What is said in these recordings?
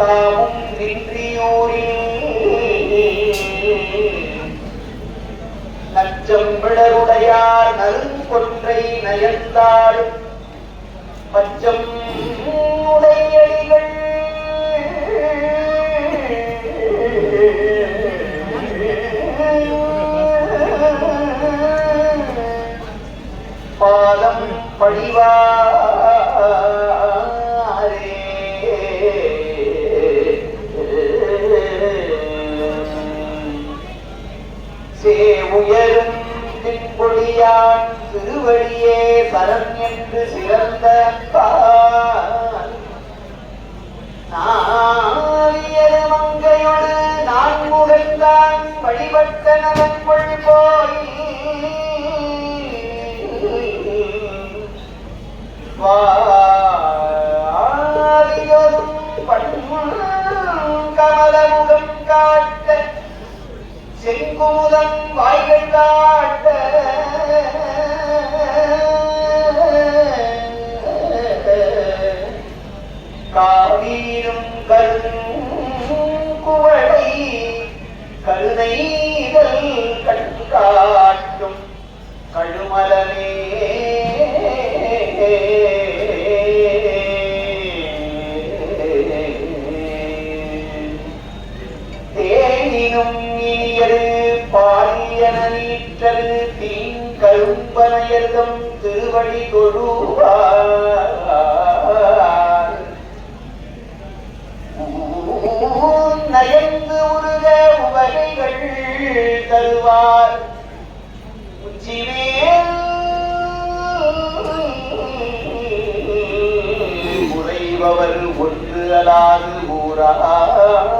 தாமும் நின்றியோரில் நச்சம் விடருடையார் நறுங்கொன்றை நயந்தாள் பச்சம் உடையடிகள். பாதம் படிவா தின்பொழியான் திருவடியே பரம் என்று சிறந்த மங்கையொடு நான் முகந்தான் வழிபட்ட நலன் கொள் போய். வாரியோரும் கமலமுகம் காட்ட செங்குமுதம் வாய்கள் காட்ட காவீரும் கருதும் குவளை கருணைகள் கண்காட்டும் கழுமலமே தேனினும் இனியரு பாலியன நீற்றரு தீங்கரும்பனையர்தம் திருவடி கொழுவார் தருவார். உச்சிமேல் உறைபவர் ஒன்று அலாது ஊரா.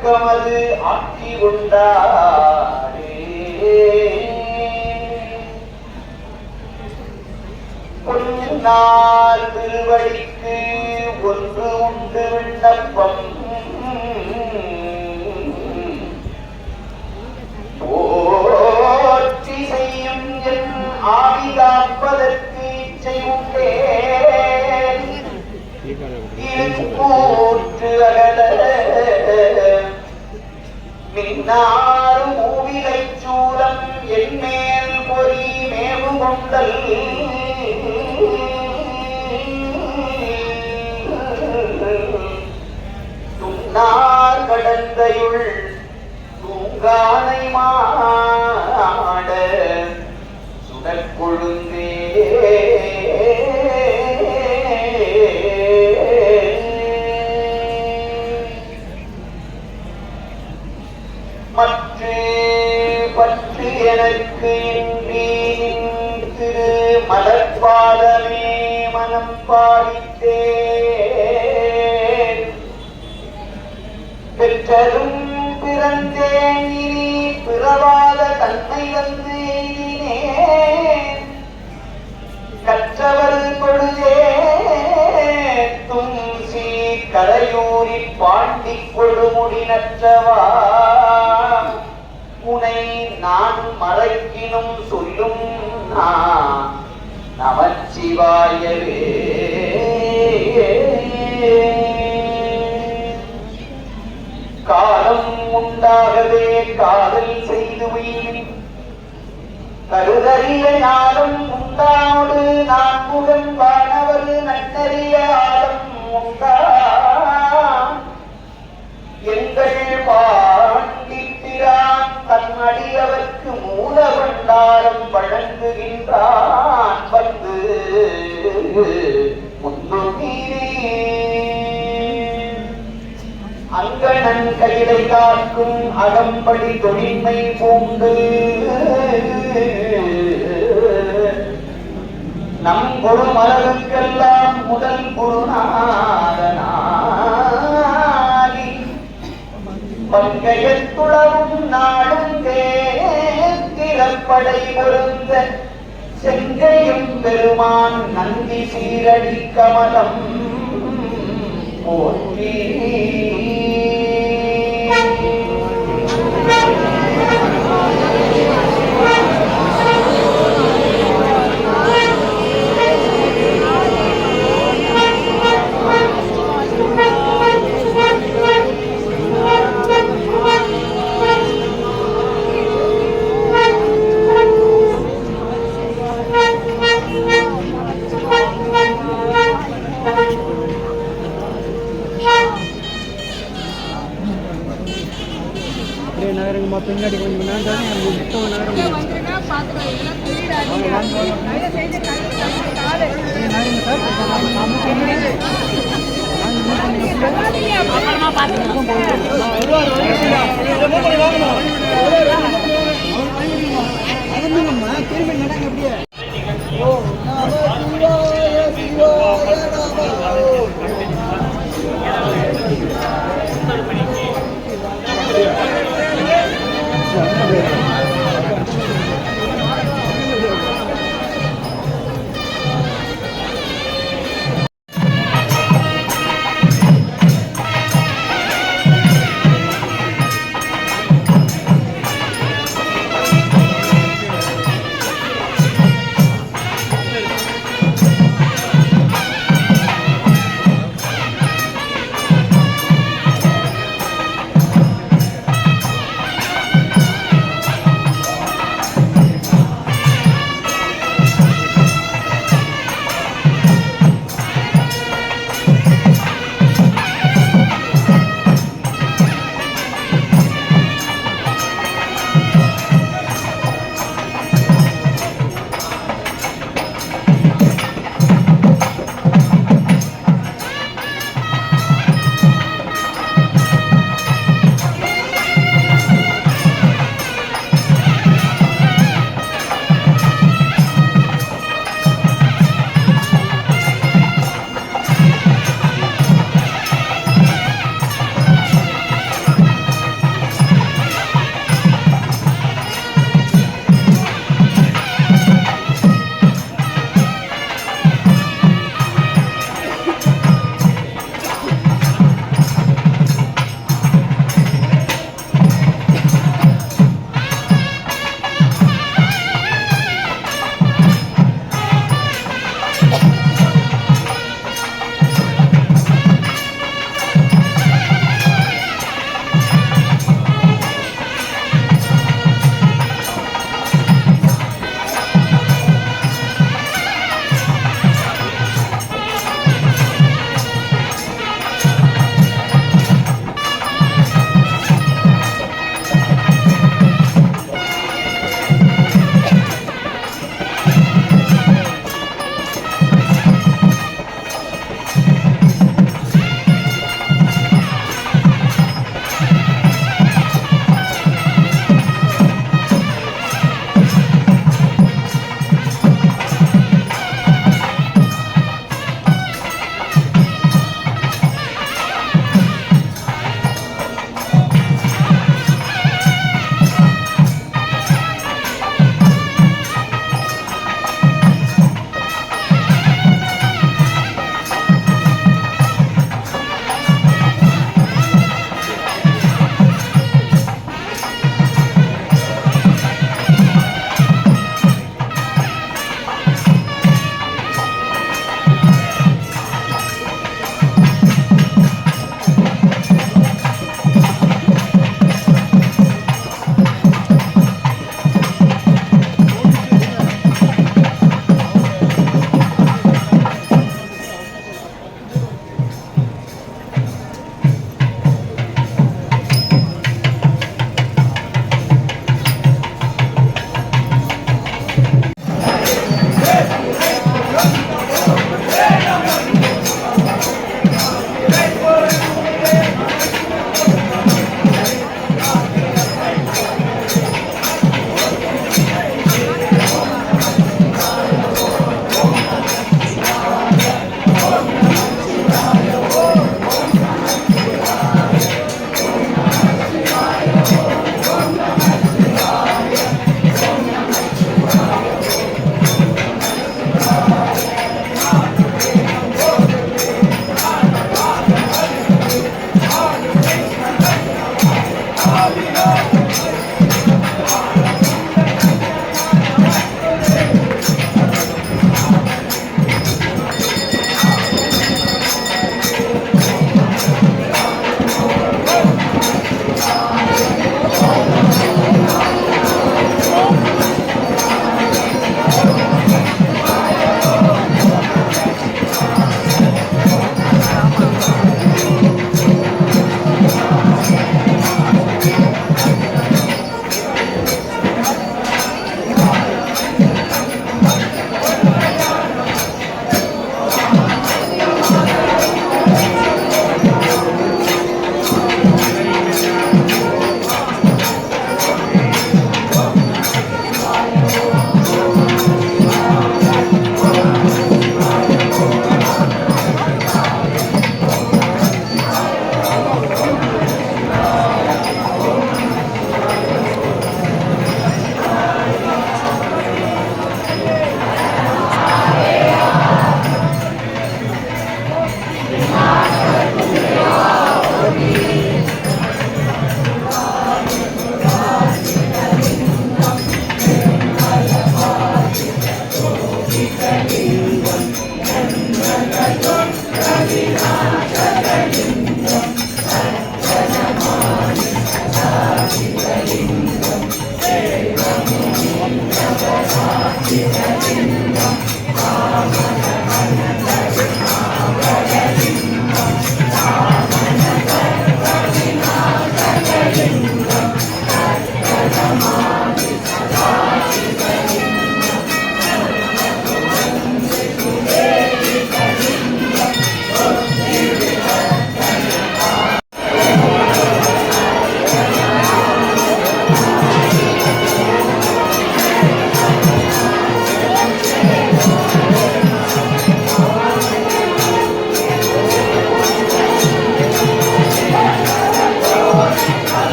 அச்சிறுப்பாக்கமது ஆக்கி உண்டாரே பொன்னார் திருவடிக்கு ஒன்று உண்டு விண்ணப்பம். போற்றி செய்யும் என் ஆவி காப்பதற்கு இச்சை உண்டே. கூற்று அகல மின்னாறு மூவிலை சூலம் என் பொறி மேவு கொண்டல் துன்னார் கடந்தையுள் தூங்கானை மாட சுடற்கொழுந்தே பிறவாத வந்து எய்தினேன் கற்றவர் கொழுதேத்தும் சீ கரையூரி பாண்டி கொடுமுடி நற்றவா? உனை நான் மறைக்கினும் சொல்லும் நான் நமச்சிவாயவே. கருதறிய ஞானம் உண்டாடு. நான் புகழ் வானவர் நன்னறிய ஆழம் உண்டா எங்கள் பாண்டித்திரான் தன்னடியவர்க்கு மூல பண்டாரம் வழங்குகின்றான் வந்து. முன்னுகிறேன் அங்கணன் கையிலை காக்கும் அகம்படி தொழின்மை பூண்டு. நம் குருமலருக்கெல்லாம் முதல் குருநாதனாரி பங்கையத்துளவும் நாடும் தேரப்படை பொருந்த செங்கையும் பெருமான் நந்தி சீரடி கமலம் போற்றி. அப்படியே